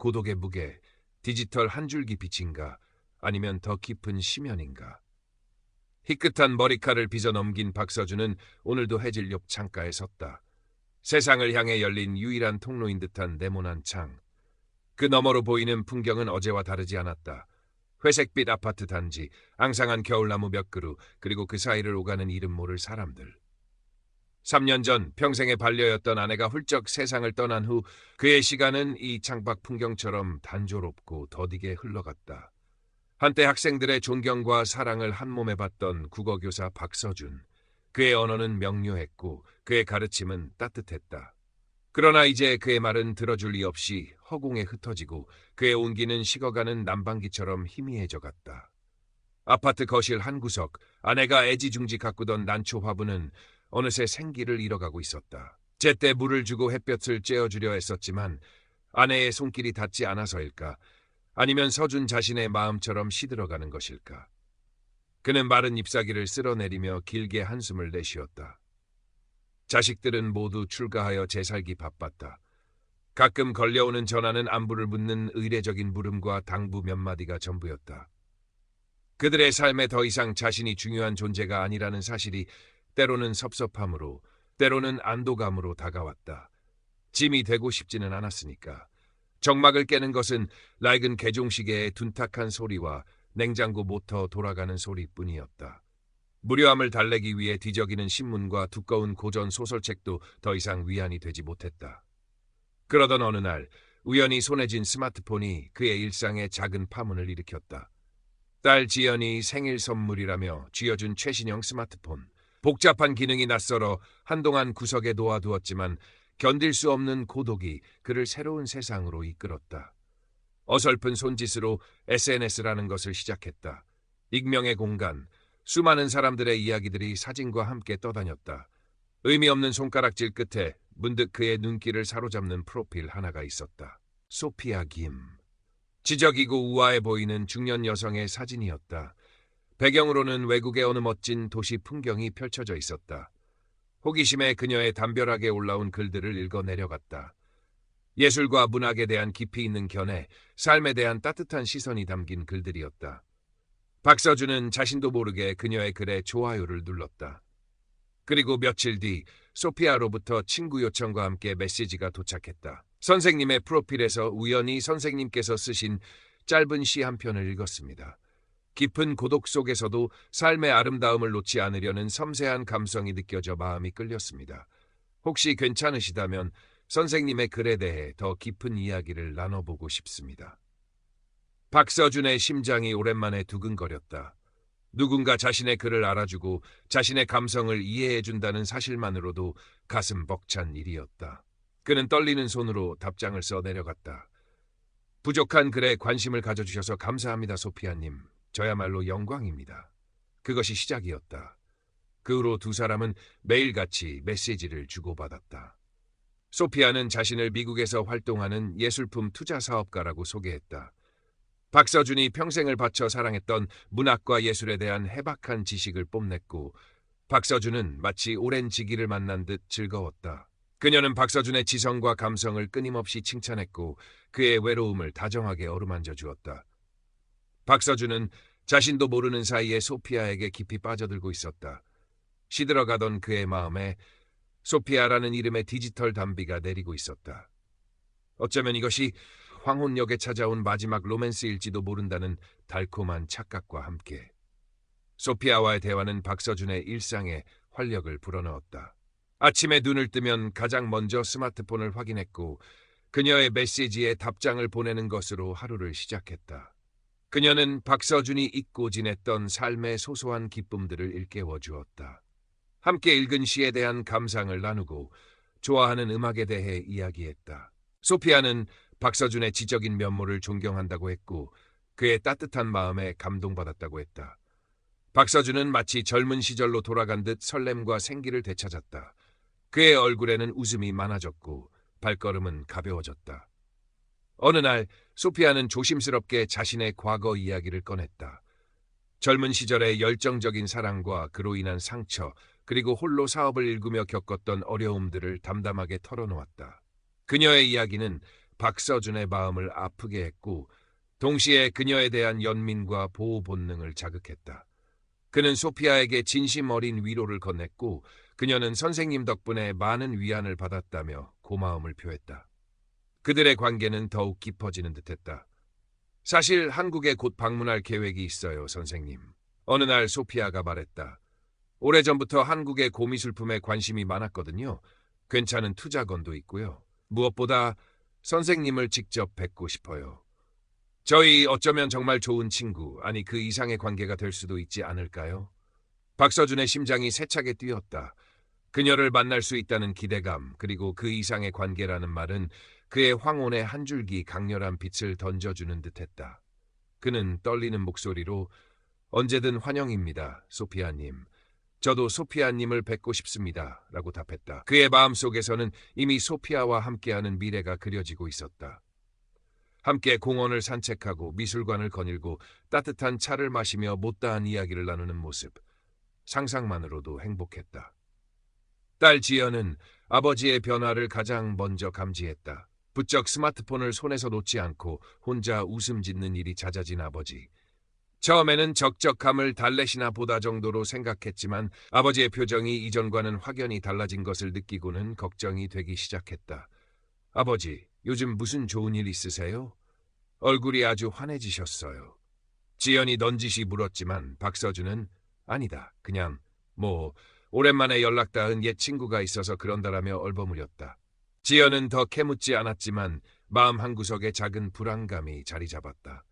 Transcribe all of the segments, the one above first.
고독의 무게, 디지털 한 줄기 빛인가, 아니면 더 깊은 심연인가. 희끗한 머리칼을 빚어 넘긴 박서준은 오늘도 해질 옆 창가에 섰다. 세상을 향해 열린 유일한 통로인 듯한 네모난 창. 그 너머로 보이는 풍경은 어제와 다르지 않았다. 회색빛 아파트 단지, 앙상한 겨울나무 몇 그루, 그리고 그 사이를 오가는 이름 모를 사람들. 3년 전 평생의 반려였던 아내가 훌쩍 세상을 떠난 후 그의 시간은 이 창밖 풍경처럼 단조롭고 더디게 흘러갔다. 한때 학생들의 존경과 사랑을 한 몸에 받던 국어교사 박서준. 그의 언어는 명료했고 그의 가르침은 따뜻했다. 그러나 이제 그의 말은 들어줄 리 없이 허공에 흩어지고 그의 온기는 식어가는 난방기처럼 희미해져 갔다. 아파트 거실 한 구석, 아내가 애지중지 가꾸던 난초 화분은 어느새 생기를 잃어가고 있었다. 제때 물을 주고 햇볕을 쬐어주려 했었지만 아내의 손길이 닿지 않아서일까? 아니면 서준 자신의 마음처럼 시들어가는 것일까? 그는 마른 잎사귀를 쓸어내리며 길게 한숨을 내쉬었다. 자식들은 모두 출가하여 재살기 바빴다. 가끔 걸려오는 전화는 안부를 묻는 의례적인 물음과 당부 몇 마디가 전부였다. 그들의 삶에 더 이상 자신이 중요한 존재가 아니라는 사실이 때로는 섭섭함으로, 때로는 안도감으로 다가왔다. 짐이 되고 싶지는 않았으니까. 정막을 깨는 것은 낡은 개종시계의 둔탁한 소리와 냉장고 모터 돌아가는 소리뿐이었다. 무료함을 달래기 위해 뒤적이는 신문과 두꺼운 고전 소설책도 더 이상 위안이 되지 못했다. 그러던 어느 날 우연히 손에 쥔 스마트폰이 그의 일상에 작은 파문을 일으켰다. 딸 지연이 생일 선물이라며 쥐어준 최신형 스마트폰. 복잡한 기능이 낯설어 한동안 구석에 놓아두었지만 견딜 수 없는 고독이 그를 새로운 세상으로 이끌었다. 어설픈 손짓으로 SNS라는 것을 시작했다. 익명의 공간, 수많은 사람들의 이야기들이 사진과 함께 떠다녔다. 의미 없는 손가락질 끝에 문득 그의 눈길을 사로잡는 프로필 하나가 있었다. 소피아 김. 지적이고 우아해 보이는 중년 여성의 사진이었다. 배경으로는 외국의 어느 멋진 도시 풍경이 펼쳐져 있었다. 호기심에 그녀의 담벼락에 올라온 글들을 읽어 내려갔다. 예술과 문학에 대한 깊이 있는 견해, 삶에 대한 따뜻한 시선이 담긴 글들이었다. 박서준은 자신도 모르게 그녀의 글에 좋아요를 눌렀다. 그리고 며칠 뒤 소피아로부터 친구 요청과 함께 메시지가 도착했다. 선생님의 프로필에서 우연히 선생님께서 쓰신 짧은 시 한 편을 읽었습니다. 깊은 고독 속에서도 삶의 아름다움을 놓지 않으려는 섬세한 감성이 느껴져 마음이 끌렸습니다. 혹시 괜찮으시다면 선생님의 글에 대해 더 깊은 이야기를 나눠보고 싶습니다. 박서준의 심장이 오랜만에 두근거렸다. 누군가 자신의 글을 알아주고 자신의 감성을 이해해준다는 사실만으로도 가슴 벅찬 일이었다. 그는 떨리는 손으로 답장을 써 내려갔다. 부족한 글에 관심을 가져주셔서 감사합니다, 소피아님. 저야말로 영광입니다. 그것이 시작이었다. 그 후로 두 사람은 매일같이 메시지를 주고받았다. 소피아는 자신을 미국에서 활동하는 예술품 투자 사업가라고 소개했다. 박서준이 평생을 바쳐 사랑했던 문학과 예술에 대한 해박한 지식을 뽐냈고 박서준은 마치 오랜 지기를 만난 듯 즐거웠다. 그녀는 박서준의 지성과 감성을 끊임없이 칭찬했고 그의 외로움을 다정하게 어루만져 주었다. 박서준은 자신도 모르는 사이에 소피아에게 깊이 빠져들고 있었다. 시들어가던 그의 마음에 소피아라는 이름의 디지털 담비가 내리고 있었다. 어쩌면 이것이 황혼역에 찾아온 마지막 로맨스일지도 모른다는 달콤한 착각과 함께 소피아와의 대화는 박서준의 일상에 활력을 불어넣었다. 아침에 눈을 뜨면 가장 먼저 스마트폰을 확인했고 그녀의 메시지에 답장을 보내는 것으로 하루를 시작했다. 그녀는 박서준이 잊고 지냈던 삶의 소소한 기쁨들을 일깨워 주었다. 함께 읽은 시에 대한 감상을 나누고 좋아하는 음악에 대해 이야기했다. 소피아는 박서준의 지적인 면모를 존경한다고 했고 그의 따뜻한 마음에 감동받았다고 했다. 박서준은 마치 젊은 시절로 돌아간 듯 설렘과 생기를 되찾았다. 그의 얼굴에는 웃음이 많아졌고 발걸음은 가벼워졌다. 어느 날 소피아는 조심스럽게 자신의 과거 이야기를 꺼냈다. 젊은 시절의 열정적인 사랑과 그로 인한 상처, 그리고 홀로 사업을 일구며 겪었던 어려움들을 담담하게 털어놓았다. 그녀의 이야기는 박서준의 마음을 아프게 했고 동시에 그녀에 대한 연민과 보호 본능을 자극했다. 그는 소피아에게 진심 어린 위로를 건넸고 그녀는 선생님 덕분에 많은 위안을 받았다며 고마움을 표했다. 그들의 관계는 더욱 깊어지는 듯했다. 사실 한국에 곧 방문할 계획이 있어요, 선생님. 어느 날 소피아가 말했다. 오래전부터 한국의 고미술품에 관심이 많았거든요. 괜찮은 투자건도 있고요. 무엇보다 선생님을 직접 뵙고 싶어요. 저희 어쩌면 정말 좋은 친구, 아니 그 이상의 관계가 될 수도 있지 않을까요? 박서준의 심장이 세차게 뛰었다. 그녀를 만날 수 있다는 기대감, 그리고 그 이상의 관계라는 말은 그의 황혼에 한 줄기 강렬한 빛을 던져주는 듯했다. 그는 떨리는 목소리로 언제든 환영입니다, 소피아님. 저도 소피아님을 뵙고 싶습니다. 라고 답했다. 그의 마음속에서는 이미 소피아와 함께하는 미래가 그려지고 있었다. 함께 공원을 산책하고 미술관을 거닐고 따뜻한 차를 마시며 못다한 이야기를 나누는 모습. 상상만으로도 행복했다. 딸 지연은 아버지의 변화를 가장 먼저 감지했다. 부쩍 스마트폰을 손에서 놓지 않고 혼자 웃음 짓는 일이 잦아진 아버지. 처음에는 적적함을 달래시나 보다 정도로 생각했지만 아버지의 표정이 이전과는 확연히 달라진 것을 느끼고는 걱정이 되기 시작했다. 아버지, 요즘 무슨 좋은 일 있으세요? 얼굴이 아주 환해지셨어요. 지연이 넌지시 물었지만 박서준은 아니다. 그냥 뭐 오랜만에 연락 닿은 옛 친구가 있어서 그런다라며 얼버무렸다. 지연은 더 캐묻지 않았지만 마음 한구석에 작은 불안감이 자리 잡았다.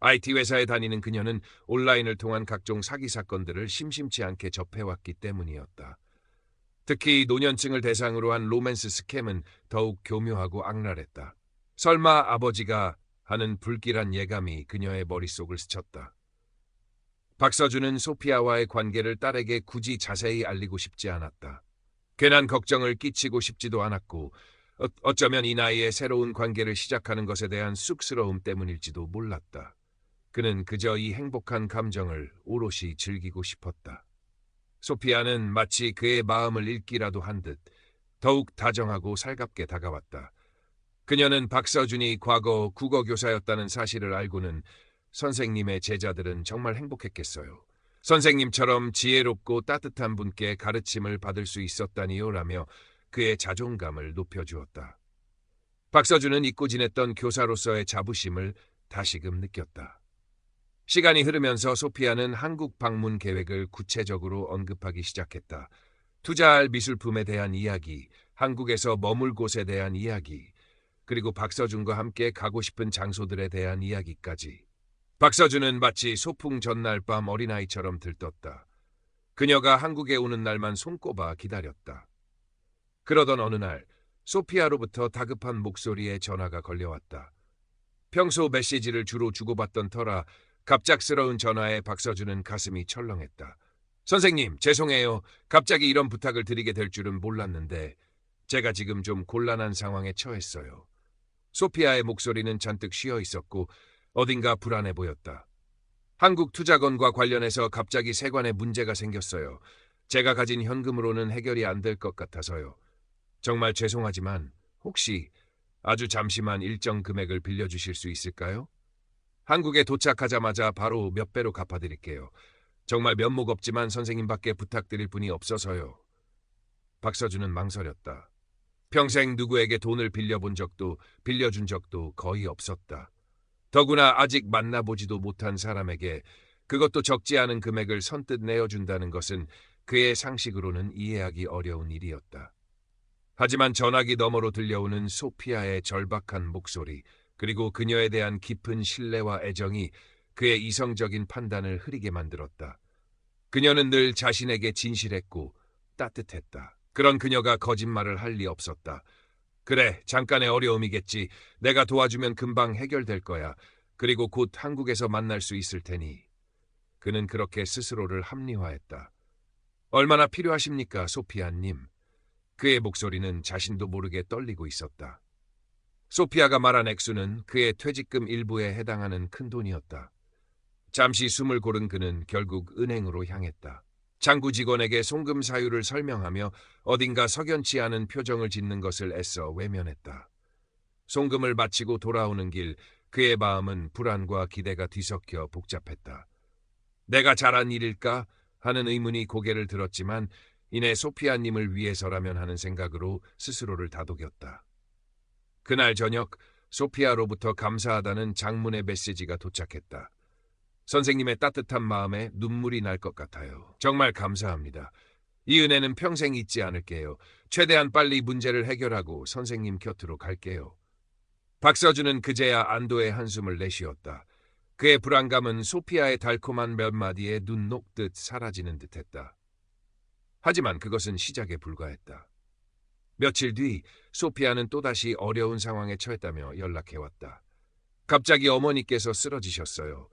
IT 회사에 다니는 그녀는 온라인을 통한 각종 사기 사건들을 심심치 않게 접해왔기 때문이었다. 특히 노년층을 대상으로 한 로맨스 스캠은 더욱 교묘하고 악랄했다. 설마 아버지가 하는 불길한 예감이 그녀의 머릿속을 스쳤다. 박서준은 소피아와의 관계를 딸에게 굳이 자세히 알리고 싶지 않았다. 괜한 걱정을 끼치고 싶지도 않았고 어, 어쩌면 이 나이에 새로운 관계를 시작하는 것에 대한 쑥스러움 때문일지도 몰랐다. 그는 그저 이 행복한 감정을 오롯이 즐기고 싶었다. 소피아는 마치 그의 마음을 읽기라도 한 듯 더욱 다정하고 살갑게 다가왔다. 그녀는 박서준이 과거 국어교사였다는 사실을 알고는 선생님의 제자들은 정말 행복했겠어요. 선생님처럼 지혜롭고 따뜻한 분께 가르침을 받을 수 있었다니요 라며 그의 자존감을 높여주었다. 박서준은 잊고 지냈던 교사로서의 자부심을 다시금 느꼈다. 시간이 흐르면서 소피아는 한국 방문 계획을 구체적으로 언급하기 시작했다. 투자할 미술품에 대한 이야기, 한국에서 머물 곳에 대한 이야기, 그리고 박서준과 함께 가고 싶은 장소들에 대한 이야기까지. 박서준은 마치 소풍 전날 밤 어린아이처럼 들떴다. 그녀가 한국에 오는 날만 손꼽아 기다렸다. 그러던 어느 날 소피아로부터 다급한 목소리에 전화가 걸려왔다. 평소 메시지를 주로 주고받던 터라 갑작스러운 전화에 박서준은 가슴이 철렁했다. 선생님, 죄송해요. 갑자기 이런 부탁을 드리게 될 줄은 몰랐는데 제가 지금 좀 곤란한 상황에 처했어요. 소피아의 목소리는 잔뜩 쉬어 있었고 어딘가 불안해 보였다. 한국 투자건과 관련해서 갑자기 세관에 문제가 생겼어요. 제가 가진 현금으로는 해결이 안 될 것 같아서요. 정말 죄송하지만 혹시 아주 잠시만 일정 금액을 빌려주실 수 있을까요? 한국에 도착하자마자 바로 몇 배로 갚아드릴게요. 정말 면목 없지만 선생님밖에 부탁드릴 분이 없어서요. 박서준은 망설였다. 평생 누구에게 돈을 빌려본 적도 빌려준 적도 거의 없었다. 더구나 아직 만나보지도 못한 사람에게 그것도 적지 않은 금액을 선뜻 내어준다는 것은 그의 상식으로는 이해하기 어려운 일이었다. 하지만 전화기 너머로 들려오는 소피아의 절박한 목소리, 그리고 그녀에 대한 깊은 신뢰와 애정이 그의 이성적인 판단을 흐리게 만들었다. 그녀는 늘 자신에게 진실했고 따뜻했다. 그런 그녀가 거짓말을 할 리 없었다. 그래, 잠깐의 어려움이겠지. 내가 도와주면 금방 해결될 거야. 그리고 곧 한국에서 만날 수 있을 테니. 그는 그렇게 스스로를 합리화했다. 얼마나 필요하십니까, 소피아님? 그의 목소리는 자신도 모르게 떨리고 있었다. 소피아가 말한 액수는 그의 퇴직금 일부에 해당하는 큰 돈이었다. 잠시 숨을 고른 그는 결국 은행으로 향했다. 장구 직원에게 송금 사유를 설명하며 어딘가 석연치 않은 표정을 짓는 것을 애써 외면했다. 송금을 마치고 돌아오는 길 그의 마음은 불안과 기대가 뒤섞여 복잡했다. 내가 잘한 일일까 하는 의문이 고개를 들었지만 이내 소피아님을 위해서라면 하는 생각으로 스스로를 다독였다. 그날 저녁 소피아로부터 감사하다는 장문의 메시지가 도착했다. 선생님의 따뜻한 마음에 눈물이 날 것 같아요. 정말 감사합니다. 이 은혜는 평생 잊지 않을게요. 최대한 빨리 문제를 해결하고 선생님 곁으로 갈게요. 박서준은 그제야 안도의 한숨을 내쉬었다. 그의 불안감은 소피아의 달콤한 몇 마디에 눈 녹듯 사라지는 듯했다. 하지만 그것은 시작에 불과했다. 며칠 뒤 소피아는 또다시 어려운 상황에 처했다며 연락해왔다. 갑자기 어머니께서 쓰러지셨어요.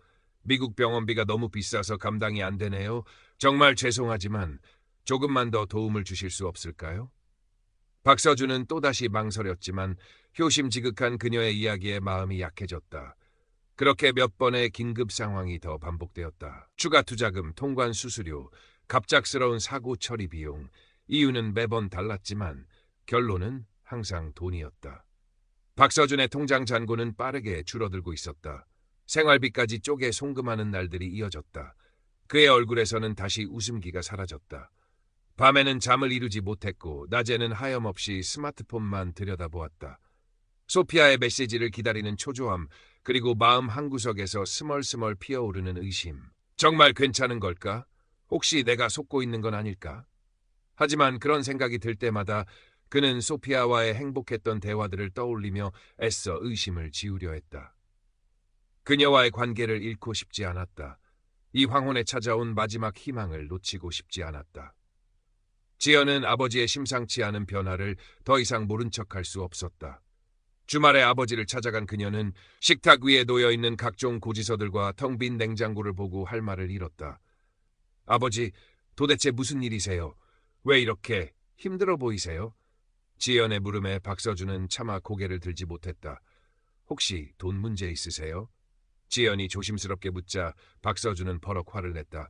미국 병원비가 너무 비싸서 감당이 안 되네요. 정말 죄송하지만 조금만 더 도움을 주실 수 없을까요? 박서준은 또다시 망설였지만 효심지극한 그녀의 이야기에 마음이 약해졌다. 그렇게 몇 번의 긴급 상황이 더 반복되었다. 추가 투자금, 통관 수수료, 갑작스러운 사고 처리 비용, 이유는 매번 달랐지만 결론은 항상 돈이었다. 박서준의 통장 잔고는 빠르게 줄어들고 있었다. 생활비까지 쪼개 송금하는 날들이 이어졌다. 그의 얼굴에서는 다시 웃음기가 사라졌다. 밤에는 잠을 이루지 못했고 낮에는 하염없이 스마트폰만 들여다보았다. 소피아의 메시지를 기다리는 초조함 그리고 마음 한구석에서 스멀스멀 피어오르는 의심. 정말 괜찮은 걸까? 혹시 내가 속고 있는 건 아닐까? 하지만 그런 생각이 들 때마다 그는 소피아와의 행복했던 대화들을 떠올리며 애써 의심을 지우려 했다. 그녀와의 관계를 잃고 싶지 않았다. 이 황혼에 찾아온 마지막 희망을 놓치고 싶지 않았다. 지연은 아버지의 심상치 않은 변화를 더 이상 모른 척할 수 없었다. 주말에 아버지를 찾아간 그녀는 식탁 위에 놓여 있는 각종 고지서들과 텅 빈 냉장고를 보고 할 말을 잃었다. 아버지, 도대체 무슨 일이세요? 왜 이렇게 힘들어 보이세요? 지연의 물음에 박서준은 차마 고개를 들지 못했다. 혹시 돈 문제 있으세요? 지연이 조심스럽게 묻자 박서준은 버럭 화를 냈다.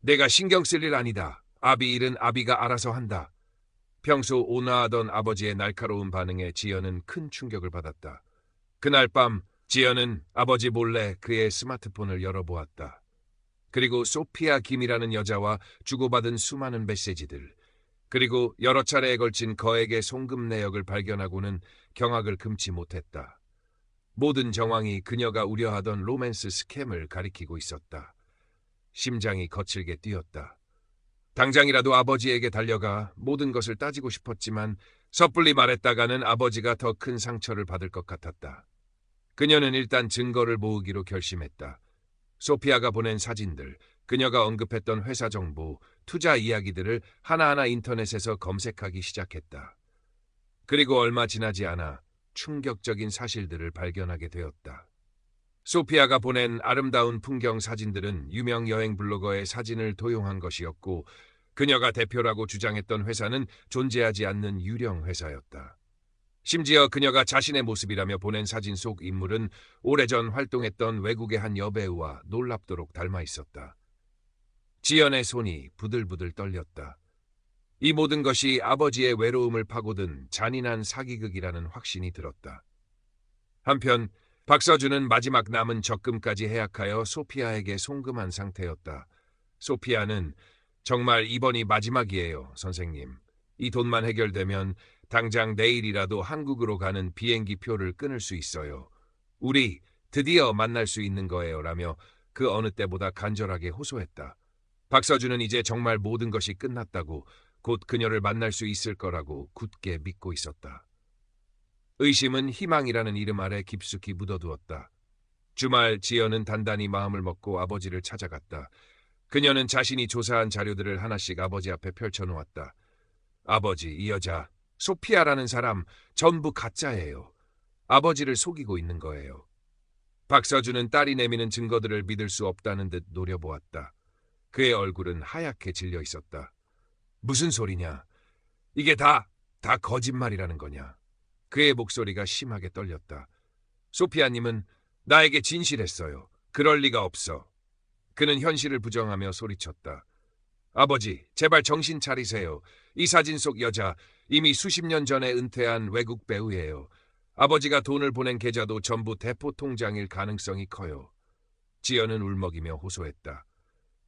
내가 신경 쓸 일 아니다. 아비 일은 아비가 알아서 한다. 평소 온화하던 아버지의 날카로운 반응에 지연은 큰 충격을 받았다. 그날 밤 지연은 아버지 몰래 그의 스마트폰을 열어보았다. 그리고 소피아 김이라는 여자와 주고받은 수많은 메시지들, 그리고 여러 차례에 걸친 거액의 송금 내역을 발견하고는 경악을 금치 못했다. 모든 정황이 그녀가 우려하던 로맨스 스캠을 가리키고 있었다. 심장이 거칠게 뛰었다. 당장이라도 아버지에게 달려가 모든 것을 따지고 싶었지만 섣불리 말했다가는 아버지가 더 큰 상처를 받을 것 같았다. 그녀는 일단 증거를 모으기로 결심했다. 소피아가 보낸 사진들, 그녀가 언급했던 회사 정보, 투자 이야기들을 하나하나 인터넷에서 검색하기 시작했다. 그리고 얼마 지나지 않아 충격적인 사실들을 발견하게 되었다. 소피아가 보낸 아름다운 풍경 사진들은 유명 여행 블로거의 사진을 도용한 것이었고 그녀가 대표라고 주장했던 회사는 존재하지 않는 유령 회사였다. 심지어 그녀가 자신의 모습이라며 보낸 사진 속 인물은 오래전 활동했던 외국의 한 여배우와 놀랍도록 닮아 있었다. 지연의 손이 부들부들 떨렸다. 이 모든 것이 아버지의 외로움을 파고든 잔인한 사기극이라는 확신이 들었다. 한편 박서준은 마지막 남은 적금까지 해약하여 소피아에게 송금한 상태였다. 소피아는 정말 이번이 마지막이에요, 선생님. 이 돈만 해결되면 당장 내일이라도 한국으로 가는 비행기 표를 끊을 수 있어요. 우리 드디어 만날 수 있는 거예요. 라며 그 어느 때보다 간절하게 호소했다. 박서준은 이제 정말 모든 것이 끝났다고 곧 그녀를 만날 수 있을 거라고 굳게 믿고 있었다. 의심은 희망이라는 이름 아래 깊숙이 묻어두었다. 주말 지연은 단단히 마음을 먹고 아버지를 찾아갔다. 그녀는 자신이 조사한 자료들을 하나씩 아버지 앞에 펼쳐놓았다. 아버지, 이 여자, 소피아라는 사람 전부 가짜예요. 아버지를 속이고 있는 거예요. 박서준은 딸이 내미는 증거들을 믿을 수 없다는 듯 노려보았다. 그의 얼굴은 하얗게 질려 있었다. 무슨 소리냐? 이게 다, 다 거짓말이라는 거냐? 그의 목소리가 심하게 떨렸다. 소피아님은 나에게 진실했어요. 그럴 리가 없어. 그는 현실을 부정하며 소리쳤다. 아버지, 제발 정신 차리세요. 이 사진 속 여자 이미 수십 년 전에 은퇴한 외국 배우예요. 아버지가 돈을 보낸 계좌도 전부 대포 통장일 가능성이 커요. 지연은 울먹이며 호소했다.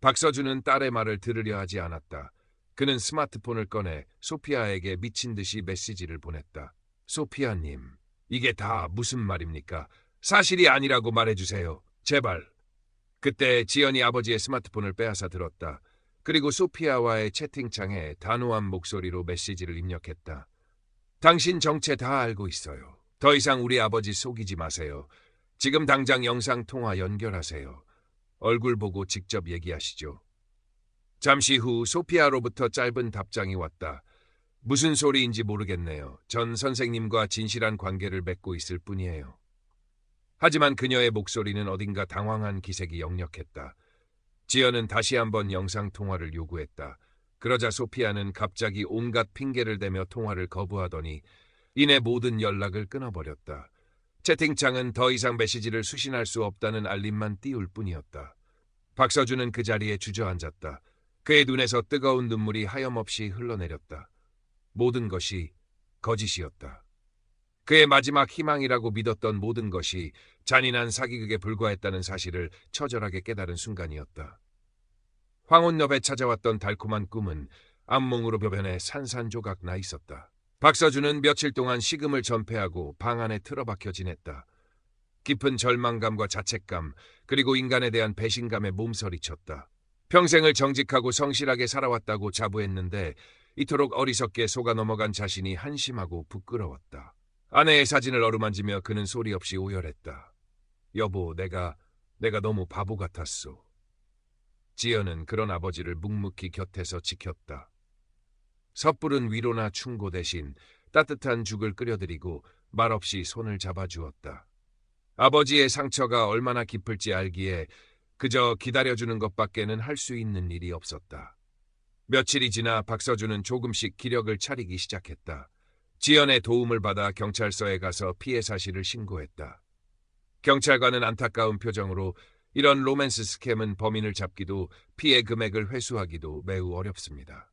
박서준은 딸의 말을 들으려 하지 않았다. 그는 스마트폰을 꺼내 소피아에게 미친 듯이 메시지를 보냈다. 소피아님, 이게 다 무슨 말입니까? 사실이 아니라고 말해주세요. 제발. 그때 지연이 아버지의 스마트폰을 빼앗아 들었다. 그리고 소피아와의 채팅창에 단호한 목소리로 메시지를 입력했다. 당신 정체 다 알고 있어요. 더 이상 우리 아버지 속이지 마세요. 지금 당장 영상 통화 연결하세요. 얼굴 보고 직접 얘기하시죠. 잠시 후 소피아로부터 짧은 답장이 왔다. 무슨 소리인지 모르겠네요. 전 선생님과 진실한 관계를 맺고 있을 뿐이에요. 하지만 그녀의 목소리는 어딘가 당황한 기색이 역력했다. 지연은 다시 한번 영상 통화를 요구했다. 그러자 소피아는 갑자기 온갖 핑계를 대며 통화를 거부하더니 이내 모든 연락을 끊어버렸다. 채팅창은 더 이상 메시지를 수신할 수 없다는 알림만 띄울 뿐이었다. 박서준은 그 자리에 주저앉았다. 그의 눈에서 뜨거운 눈물이 하염없이 흘러내렸다. 모든 것이 거짓이었다. 그의 마지막 희망이라고 믿었던 모든 것이 잔인한 사기극에 불과했다는 사실을 처절하게 깨달은 순간이었다. 황혼 옆에 찾아왔던 달콤한 꿈은 암몽으로 변해 산산조각 나 있었다. 박서준은 며칠 동안 식음을 전폐하고 방 안에 틀어박혀 지냈다. 깊은 절망감과 자책감, 그리고 인간에 대한 배신감에 몸서리쳤다. 평생을 정직하고 성실하게 살아왔다고 자부했는데 이토록 어리석게 속아 넘어간 자신이 한심하고 부끄러웠다. 아내의 사진을 어루만지며 그는 소리 없이 오열했다. 여보, 내가, 내가 너무 바보 같았소. 지연은 그런 아버지를 묵묵히 곁에서 지켰다. 섣부른 위로나 충고 대신 따뜻한 죽을 끓여드리고 말없이 손을 잡아주었다. 아버지의 상처가 얼마나 깊을지 알기에 그저 기다려주는 것밖에는 할 수 있는 일이 없었다. 며칠이 지나 박서준은 조금씩 기력을 차리기 시작했다. 지연의 도움을 받아 경찰서에 가서 피해 사실을 신고했다. 경찰관은 안타까운 표정으로 이런 로맨스 스캠은 범인을 잡기도 피해 금액을 회수하기도 매우 어렵습니다.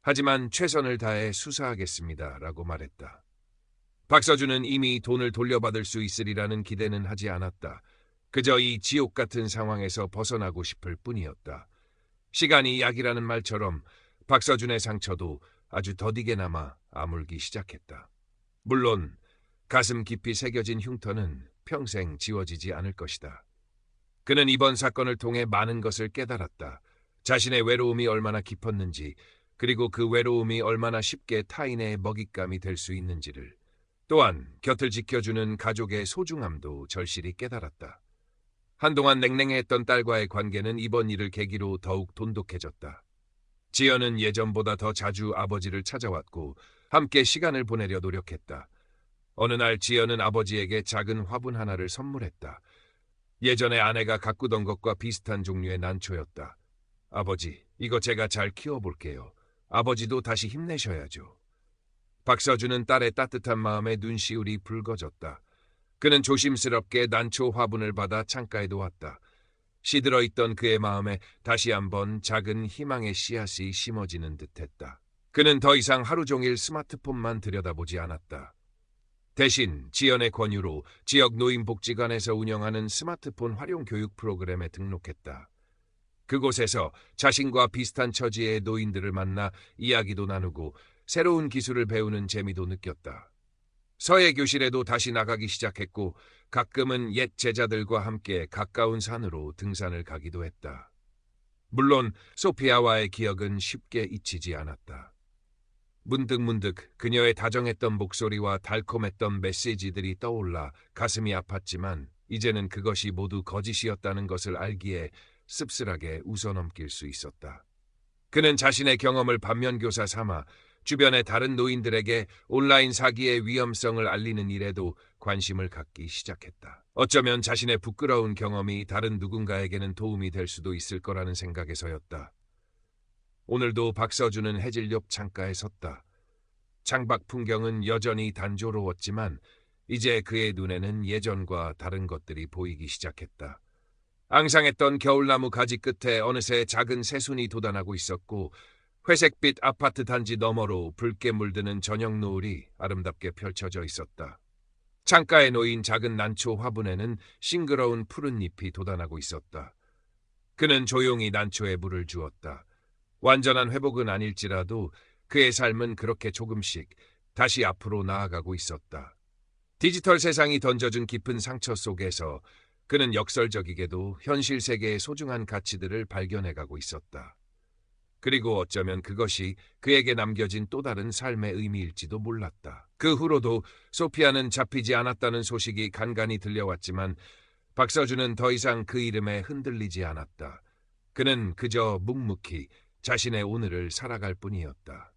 하지만 최선을 다해 수사하겠습니다. 라고 말했다. 박서준은 이미 돈을 돌려받을 수 있으리라는 기대는 하지 않았다. 그저 이 지옥 같은 상황에서 벗어나고 싶을 뿐이었다. 시간이 약이라는 말처럼 박서준의 상처도 아주 더디게 남아 아물기 시작했다. 물론 가슴 깊이 새겨진 흉터는 평생 지워지지 않을 것이다. 그는 이번 사건을 통해 많은 것을 깨달았다. 자신의 외로움이 얼마나 깊었는지, 그리고 그 외로움이 얼마나 쉽게 타인의 먹잇감이 될 수 있는지를, 또한 곁을 지켜주는 가족의 소중함도 절실히 깨달았다. 한동안 냉랭했던 딸과의 관계는 이번 일을 계기로 더욱 돈독해졌다. 지연은 예전보다 더 자주 아버지를 찾아왔고 함께 시간을 보내려 노력했다. 어느 날 지연은 아버지에게 작은 화분 하나를 선물했다. 예전에 아내가 가꾸던 것과 비슷한 종류의 난초였다. 아버지, 이거 제가 잘 키워볼게요. 아버지도 다시 힘내셔야죠. 박서준은 딸의 따뜻한 마음에 눈시울이 붉어졌다. 그는 조심스럽게 난초 화분을 받아 창가에 놓았다. 시들어 있던 그의 마음에 다시 한번 작은 희망의 씨앗이 심어지는 듯했다. 그는 더 이상 하루 종일 스마트폰만 들여다보지 않았다. 대신 지연의 권유로 지역 노인복지관에서 운영하는 스마트폰 활용 교육 프로그램에 등록했다. 그곳에서 자신과 비슷한 처지의 노인들을 만나 이야기도 나누고 새로운 기술을 배우는 재미도 느꼈다. 서예 교실에도 다시 나가기 시작했고 가끔은 옛 제자들과 함께 가까운 산으로 등산을 가기도 했다. 물론 소피아와의 기억은 쉽게 잊히지 않았다. 문득문득 그녀의 다정했던 목소리와 달콤했던 메시지들이 떠올라 가슴이 아팠지만 이제는 그것이 모두 거짓이었다는 것을 알기에 씁쓸하게 웃어넘길 수 있었다. 그는 자신의 경험을 반면교사 삼아 주변의 다른 노인들에게 온라인 사기의 위험성을 알리는 일에도 관심을 갖기 시작했다. 어쩌면 자신의 부끄러운 경험이 다른 누군가에게는 도움이 될 수도 있을 거라는 생각에서였다. 오늘도 박서준은 해질 옆 창가에 섰다. 창밖 풍경은 여전히 단조로웠지만 이제 그의 눈에는 예전과 다른 것들이 보이기 시작했다. 앙상했던 겨울나무 가지 끝에 어느새 작은 새순이 돋아나고 있었고 회색빛 아파트 단지 너머로 붉게 물드는 저녁 노을이 아름답게 펼쳐져 있었다. 창가에 놓인 작은 난초 화분에는 싱그러운 푸른 잎이 돋아나고 있었다. 그는 조용히 난초에 물을 주었다. 완전한 회복은 아닐지라도 그의 삶은 그렇게 조금씩 다시 앞으로 나아가고 있었다. 디지털 세상이 던져준 깊은 상처 속에서 그는 역설적이게도 현실 세계의 소중한 가치들을 발견해가고 있었다. 그리고 어쩌면 그것이 그에게 남겨진 또 다른 삶의 의미일지도 몰랐다. 그 후로도 소피아는 잡히지 않았다는 소식이 간간히 들려왔지만 박서준은 더 이상 그 이름에 흔들리지 않았다. 그는 그저 묵묵히 자신의 오늘을 살아갈 뿐이었다.